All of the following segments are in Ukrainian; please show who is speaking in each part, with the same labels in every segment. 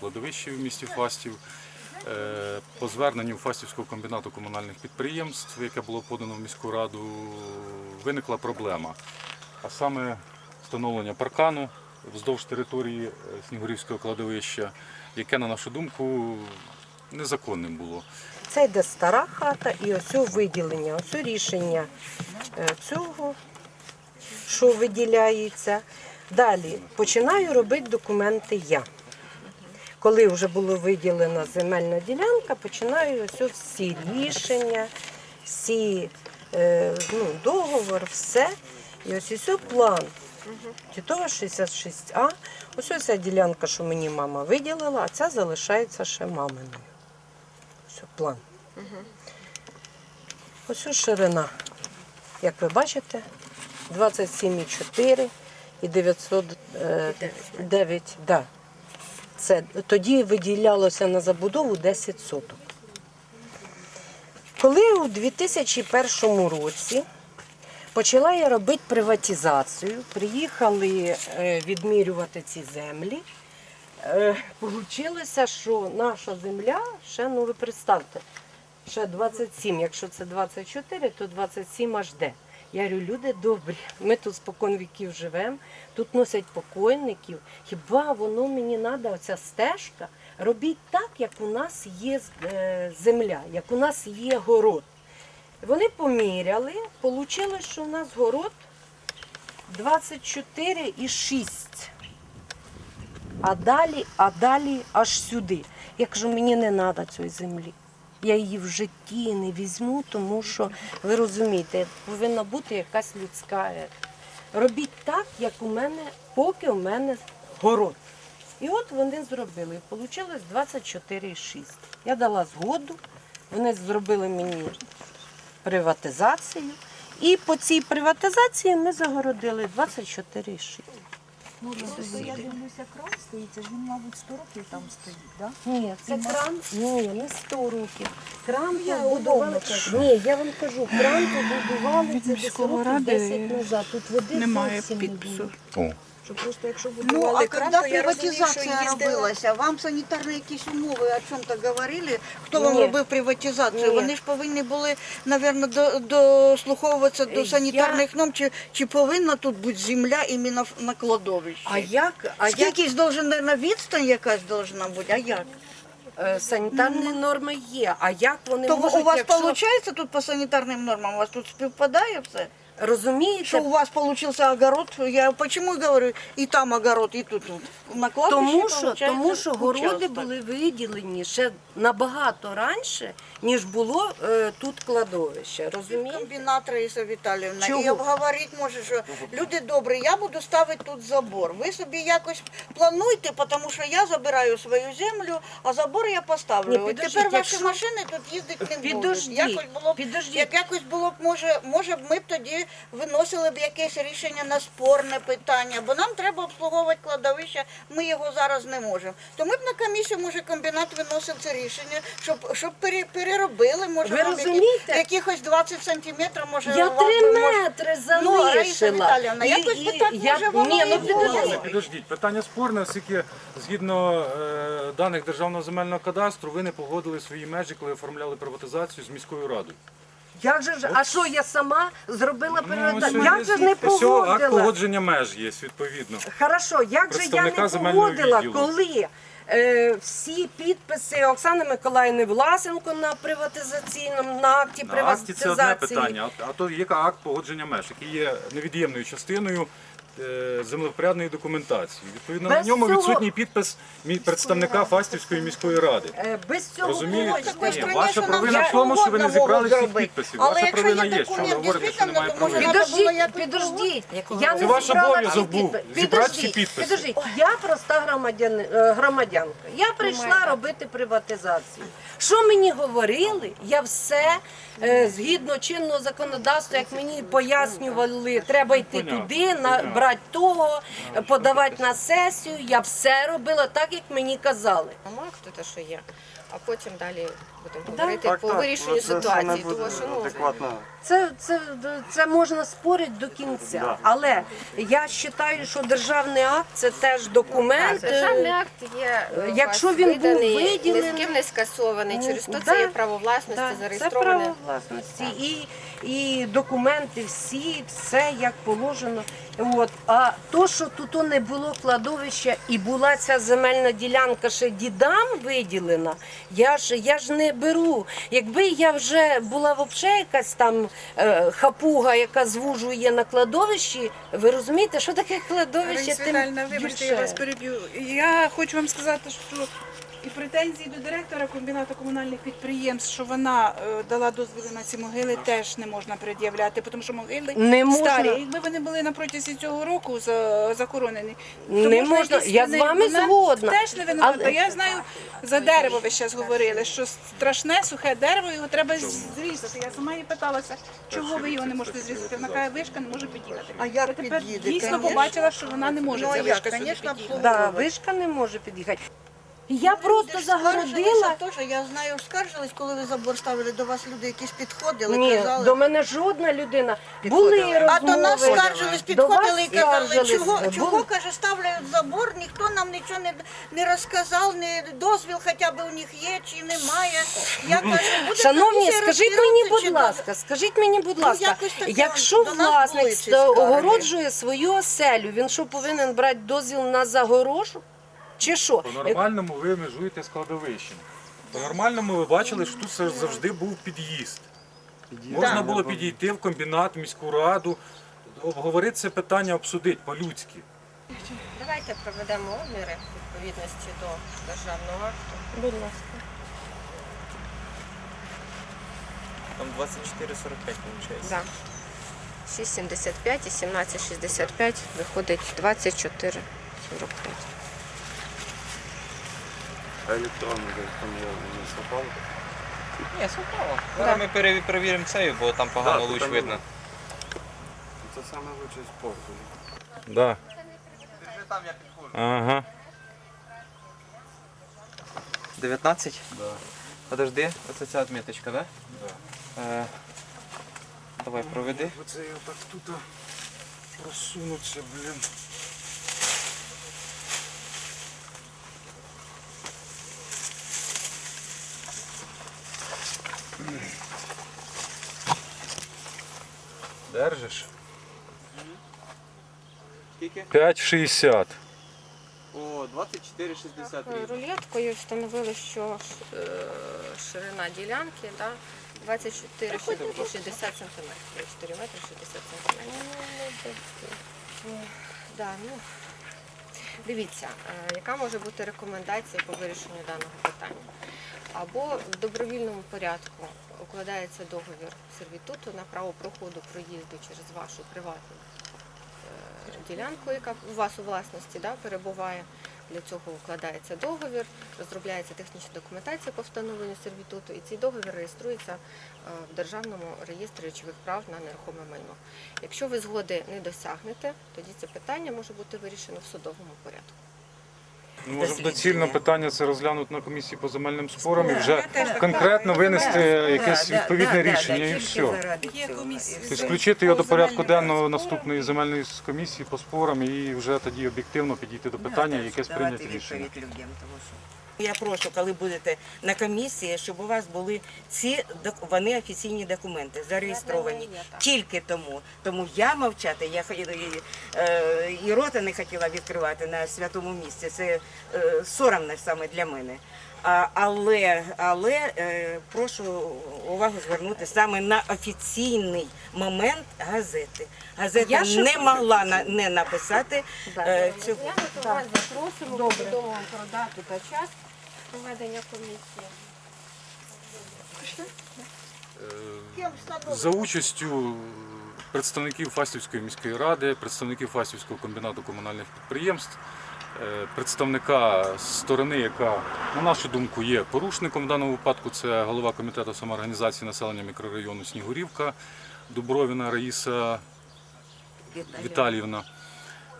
Speaker 1: кладовищі в місті Фастів. Е, По зверненню Фастівського комбінату комунальних підприємств, яке було подано в міську раду, виникла проблема. А саме встановлення паркану вздовж території е, Снігурівського кладовища, яке, на нашу думку, незаконним було.
Speaker 2: Це йде стара хата і ось виділення, ось рішення е, цього, що виділяється. Далі починаю робити документи я. Коли вже була виділена земельна ділянка, починаю ось всі рішення, всі е, ну, договор, все. І ось ось план. Тітова 66А. Ось ось ця ділянка, що мені мама виділила, а ця залишається ще маминою. Ось план. Ось ось ширина. Як ви бачите, 27,4 і 909. Да. Це, тоді виділялося на забудову 10 соток. Коли у 2001 році почала я робити приватизацію, приїхали е, відмірювати ці землі. Е, Получилося, що наша земля, ще, ну ви представте, ще 27, якщо це 24, то 27 аж де. Я говорю, люди добрі, ми тут спокон віків живемо, тут носять покойників. Хіба воно мені треба, оця стежка? Робіть так, як у нас є е, земля, як у нас є город. Вони поміряли, вийшло, що у нас город 24,6. А далі, а далі аж сюди. Я кажу, мені не треба цієї землі. Я її в житті не візьму, тому що ви розумієте, повинна бути якась людська. е, Робіть так, як у мене, поки у мене город. І от вони зробили. Вийшло 24,6. Я дала згоду, вони зробили мені приватизацію. І по цій приватизації ми загородили 24,6.
Speaker 3: Просто я дивлюся, кран стоїть, це ж він, мабуть, 100 років там стоїть, так?
Speaker 2: Ні, це кран. Ні, не 100 років. Кран
Speaker 3: я
Speaker 2: побудували. Ні, я вам кажу, кран побудували це десь років 10 назад. Тут води
Speaker 4: Немає
Speaker 2: зовсім не було.
Speaker 4: підпису.
Speaker 3: Що просто якщо
Speaker 5: Ну, а
Speaker 3: кран, я розумію, що
Speaker 5: робилася, вам санітарні якісь умови о чому-то говорили? Хто вам
Speaker 2: Ні.
Speaker 5: робив приватизацію?
Speaker 2: Ні.
Speaker 5: Вони ж повинні були, мабуть, дослуховуватися до
Speaker 2: Я-
Speaker 5: санітарних норм, чи, чи повинна тут бути земля іменно в- на кладовищі?
Speaker 2: А як, а як?
Speaker 5: Скільки должен, на відстань якась должна бути, а як?
Speaker 2: е, санітарні норми є, а як вони
Speaker 5: То
Speaker 2: можуть,
Speaker 5: у вас
Speaker 2: якщо,
Speaker 5: виходить тут по санітарним нормам, у вас тут співпадає все?
Speaker 2: Розумієте,
Speaker 5: Что у вас получился огород, я почему говорю, и там огород, и тут. На
Speaker 2: тому що, тому що городи були виділені ще набагато раніше, ніж було е, тут кладовище. Розумієте?
Speaker 5: Комбінат Раїса Віталіївна.
Speaker 2: Чого?
Speaker 5: І обговорити може, що люди добрі, я буду ставити тут забор. Ви собі якось плануйте, тому що я забираю свою землю, а забор я поставлю.
Speaker 2: Ні, підождіть,
Speaker 5: Тепер ваші
Speaker 2: якщо-
Speaker 5: машини тут їздити не будуть.
Speaker 2: Підождіть,
Speaker 5: Якось було б,
Speaker 2: підождіть.
Speaker 5: як якось було б, може, може б ми б тоді виносили б якесь рішення на спорне питання, бо нам треба обслуговувати кладовище, ми його зараз не можемо. То ми б на комісію, може, комбінат виносив це рішення, щоб, щоб пере- переробили, може,
Speaker 2: Ви
Speaker 5: вам які-
Speaker 2: розумієте?
Speaker 5: якихось 20 сантиметрів, може,
Speaker 2: Я
Speaker 5: вам
Speaker 2: три
Speaker 5: би, може-
Speaker 2: метри
Speaker 5: Ну, Раїса
Speaker 2: залишила.
Speaker 5: Віталіївна, якось би так, може, воно
Speaker 2: Ні, ну
Speaker 5: було.
Speaker 2: підождіть.
Speaker 1: Підождіть, питання спорне, оскільки згідно е, даних Державного земельного кадастру ви не погодили свої межі, коли оформляли приватизацію з міською радою.
Speaker 2: Як же ж, а що я сама зробила передачу?
Speaker 1: Ну,
Speaker 2: Як же ж не
Speaker 1: ось цього акт
Speaker 2: погодила?
Speaker 1: погодження меж є, відповідно.
Speaker 2: Хорошо, як же я
Speaker 1: Представника
Speaker 2: не
Speaker 1: земельного
Speaker 2: погодила,
Speaker 1: відділу.
Speaker 2: коли е, всі підписи Оксани Миколаївни Власенко на приватизаційному на акті
Speaker 1: На акті це одне питання, а, а то є акт погодження меж, який є невід'ємною частиною землевпорядної документації. Відповідно, на ньому
Speaker 2: цього-
Speaker 1: відсутній підпис мі- представника Фастівської міської ради.
Speaker 2: Е, Без цього
Speaker 1: Розумієте? Ні, ваша
Speaker 5: нам
Speaker 1: провина
Speaker 5: як
Speaker 1: в тому, що ви не
Speaker 5: угодно
Speaker 1: зібрали
Speaker 5: можуть
Speaker 1: всіх
Speaker 5: зробити.
Speaker 1: підписів.
Speaker 5: Але
Speaker 1: Ваша
Speaker 5: якщо
Speaker 1: провина
Speaker 5: є
Speaker 1: є, що ви говорите, що
Speaker 5: дійсно,
Speaker 1: немає
Speaker 5: то може
Speaker 1: провини.
Speaker 5: треба було
Speaker 2: Підождіть,
Speaker 5: якось
Speaker 2: підождіть. Я
Speaker 5: року?
Speaker 2: не
Speaker 1: Це ваш
Speaker 2: зібрала
Speaker 1: обов'язок
Speaker 2: всі
Speaker 1: був
Speaker 2: підписи.
Speaker 1: зібрати всі
Speaker 2: Підождіть,
Speaker 1: підписи.
Speaker 2: Підождіть, я проста громадян, е, громадянка. Я прийшла робити приватизацію. Що мені говорили? Я все е, згідно чинного законодавства, як мені пояснювали, треба йти
Speaker 1: Понятно,
Speaker 2: туди, на,
Speaker 1: понятно.
Speaker 2: Брати того, подавати на сесію. Я все робила так, як мені казали.
Speaker 4: акту, те, що є, а потім далі будемо говорити по вирішенню ситуації. Тому що ну
Speaker 6: адекватно.
Speaker 2: Це, це, це можна спорити до кінця. Але я вважаю, що державний акт це теж документ.
Speaker 4: Так, державний акт є е, у
Speaker 2: Якщо
Speaker 4: вас
Speaker 2: він був
Speaker 4: виданий,
Speaker 2: виділений-
Speaker 4: ні з ким не скасований.
Speaker 2: Ну,
Speaker 4: Через то
Speaker 2: да.
Speaker 4: це є право власності
Speaker 2: Так, це
Speaker 4: зареєстроване.
Speaker 2: право власності. І, і документи всі, все як положено. От. А то, що тут не було кладовища і була ця земельна ділянка ще дідам виділена, я ж, я ж не беру. Якби я вже була взагалі якась там е, хапуга, яка звужує на кладовищі, ви розумієте, що таке кладовище? Тим
Speaker 7: вибачте, я
Speaker 2: більше.
Speaker 7: вас переб'ю. Я хочу вам сказати, що і претензії до директора комбінату комунальних підприємств, що вона е, дала дозвіли на ці могили, теж не можна пред'являти, тому що могили
Speaker 2: Не можна.
Speaker 7: старі. Якби вони були на протязі цього року закоронені. захоронені, то
Speaker 2: Не можна.
Speaker 7: якісь
Speaker 2: Я з вами
Speaker 7: вона
Speaker 2: згодна.
Speaker 7: Теж не винувата.
Speaker 2: Але-
Speaker 7: Я знаю, за дерево ви зараз говорили, що страшне сухе дерево, його треба зрізати. Я сама її питалася, чого ви його не можете зрізати. Вона каже, вишка не може під'їхати.
Speaker 5: А
Speaker 7: Я тепер
Speaker 5: під'їде?
Speaker 7: дійсно
Speaker 5: Конечно.
Speaker 7: побачила, що вона не може
Speaker 5: Ну,
Speaker 7: ця вишка звісно,
Speaker 2: Да, вишка не може під'їхати. Я просто загородила.
Speaker 5: Теж, я знаю, скаржились, коли ви забор ставили, до вас люди якісь підходили,
Speaker 2: Ні,
Speaker 5: казали.
Speaker 2: до мене жодна людина. Були розмови.
Speaker 5: А до нас скаржились, підходили і казали, чого, чого каже, ставляють забор, ніхто нам нічого не, не розказав, не дозвіл хоча б у них є чи немає. Я кажу, буде
Speaker 2: Шановні, скажіть мені, будь
Speaker 5: чи
Speaker 2: ласка, скажіть мені, будь
Speaker 5: Ну,
Speaker 2: ласка,
Speaker 5: якось таке
Speaker 2: якщо власник огороджує свою оселю, він що повинен брати дозвіл на загорожу? Чи що?
Speaker 1: По-нормальному ви межуєте з кладовищем. По-нормальному ви бачили, що тут завжди був під'їзд. Можна було підійти в комбінат, в міську раду, обговорити це питання, обсудити по-людськи.
Speaker 4: Давайте проведемо обміри відповідності до державного акту.
Speaker 2: Будь ласка.
Speaker 6: Там 24-45 виходить.
Speaker 4: Да. 6,75 і 17,65 виходить 24,45.
Speaker 6: А електронно там я не схопав.
Speaker 8: Ні, совпало. Зараз ми пере- перевіримо цей, бо там погано
Speaker 6: Да,
Speaker 8: луч
Speaker 6: там
Speaker 8: видно.
Speaker 6: Це саме лучший спорт.
Speaker 1: Да. Ага.
Speaker 8: 19? Да. Подожди, оце ця відміточка, да? Да. Е, давай проведи.
Speaker 1: Оце я так тут просунуться, блін. Держиш? 5,60.
Speaker 8: О, 24,60
Speaker 4: Рулеткою встановили, що е, ширина ділянки да, 24 60 см. 4 метри 60 см. Да, ну, дивіться, е, яка може бути рекомендація по вирішенню даного питання? Або в добровільному порядку укладається договір сервітуту на право проходу проїзду через вашу приватну е, ділянку, яка у вас у власності да, перебуває. Для цього укладається договір, розробляється технічна документація по встановленню сервітуту, і цей договір реєструється е, в Державному реєстрі речових прав на нерухоме майно. Якщо ви згоди не досягнете, тоді це питання може бути вирішено в судовому порядку.
Speaker 1: Ну, може доцільно питання це розглянути на комісії по земельним спорам і вже конкретно винести якесь відповідне рішення і все. Тобто включити його до порядку денного наступної земельної комісії по спорам і вже тоді об'єктивно підійти до питання і якесь прийняти рішення.
Speaker 9: Я прошу, коли будете на комісії, щоб у вас були ці вони офіційні документи зареєстровані. Тільки тому. Тому я мовчати, я і, е, і рота не хотіла відкривати на святому місці. Це е, соромно саме для мене. А, але але е, прошу увагу звернути саме на офіційний момент газети. Газета
Speaker 2: Я
Speaker 9: не могла на, не написати е, цього.
Speaker 4: Я вас запросимо, повідомимо про дату та час проведення комісії.
Speaker 5: Ким?
Speaker 1: За участю представників Фастівської міської ради, представників Фастівського комбінату комунальних підприємств, е, представника сторони, яка, на нашу думку, є порушником в даному випадку, це голова комітету самоорганізації населення мікрорайону Снігурівка Дубровіна Раїса Віталіївна.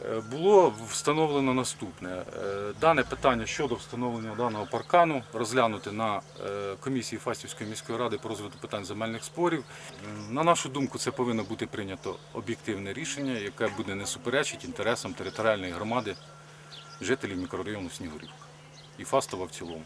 Speaker 1: Е, Було встановлено наступне. Е, Дане питання щодо встановлення даного паркану розглянути на е, комісії Фастівської міської ради по розвитку питань земельних спорів. На нашу думку, це повинно бути прийнято об'єктивне рішення, яке буде не суперечить інтересам територіальної громади жителів мікрорайону Снігурів і Фастова в цілому.